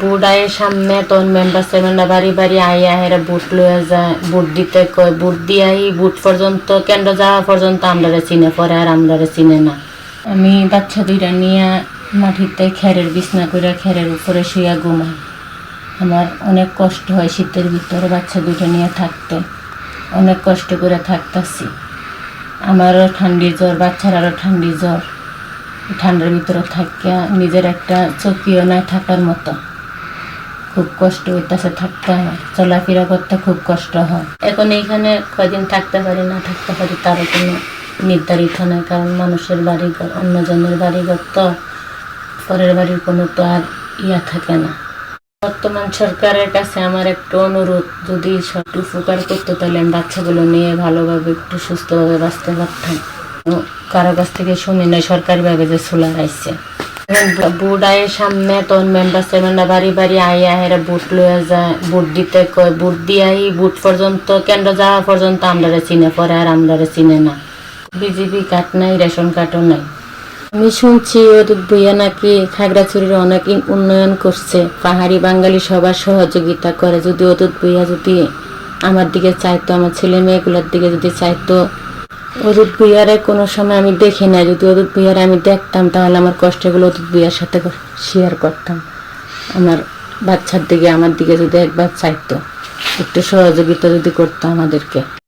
বুট আয়ের সামনে তখন মেম্বার সেভেনরা বাড়ি বাড়ি আইয়া হেরা বুট লয়ে যায় বুট দিতে কয়, বুট দিয়াই বুট পর্যন্ত কেন্দ্র যাওয়া পর্যন্ত আমরারে চিনে পরে আর আমরারে চিনে না। আমি বাচ্চা দুইটা নিয়ে মাটিতে খেরের বিছনা করে খেরের উপরে শুয়ে ঘুমাই আমার অনেক কষ্ট হয় শীতের ভিতরে বাচ্চা দুইটা নিয়ে থাকতে। অনেক কষ্ট করে থাকতেছি। আমারও ঠান্ডি জ্বর, বাচ্চার আরও ঠান্ডি জ্বর। ঠান্ডার ভিতরে থাকিয়া নিজের একটা চকিও নাই থাকার মতো। খুব কষ্ট হইতেছে থাকতে হয় চলাফেরা করতে খুব কষ্ট হয়। এখন এইখানে কয়দিন থাকতে পারি, না থাকতে পারি তারও কোনো নির্ধারিত নেই। কারণ মানুষের বাড়ি বাড়িঘর, অন্যজনের বাড়িঘর তো পরের বাড়ির কোনো তো আর ইয়া থাকে না। বর্তমান সরকারের কাছে আমার একটু অনুরোধ, যদি একটু উপকার করতো তাহলে আমি বাচ্চাগুলো নিয়ে ভালোভাবে একটু সুস্থভাবে বাঁচতে পারতাম। কারও কাছ থেকে শুনি না সরকারিভাবে যে সোলার আইছে। বুট আয়ের সামনে তখন মেম্বার সেভেনরা বাড়ি বাড়ি আইয়া হেরা বুট লয়ে যায় বুট দিতে কয় বুট দিয়াই বুট পর্যন্ত, কেন্দ্র যাওয়া পর্যন্ত আমরারে চিনে, পরে আর আমরারে চিনে না। বিজিবি কার্ড নাই, রেশন কার্ডও নাই। আমি শুনছি অদূত ভুইয়া নাকি খাগড়াছড়ির অনেক উন্নয়ন করছে। পাহাড়ি বাঙালি সবার সহযোগিতা করে। যদি অদূত ভুইয়া যদি আমার দিকে চাইতো, আমার ছেলে মেয়েগুলোর দিকে যদি চাইতো অদূত ভুইয়ারে কোনো সময় আমি দেখি না যদি অদূত ভুইয়ারে আমি দেখতাম, তাহলে আমার কষ্টগুলো অদূত ভুইয়ার সাথে শেয়ার করতাম। আমার বাচ্চার দিকে, আমার দিকে যদি একবার চাইতো, একটু সহযোগিতা যদি করতো আমাদেরকে।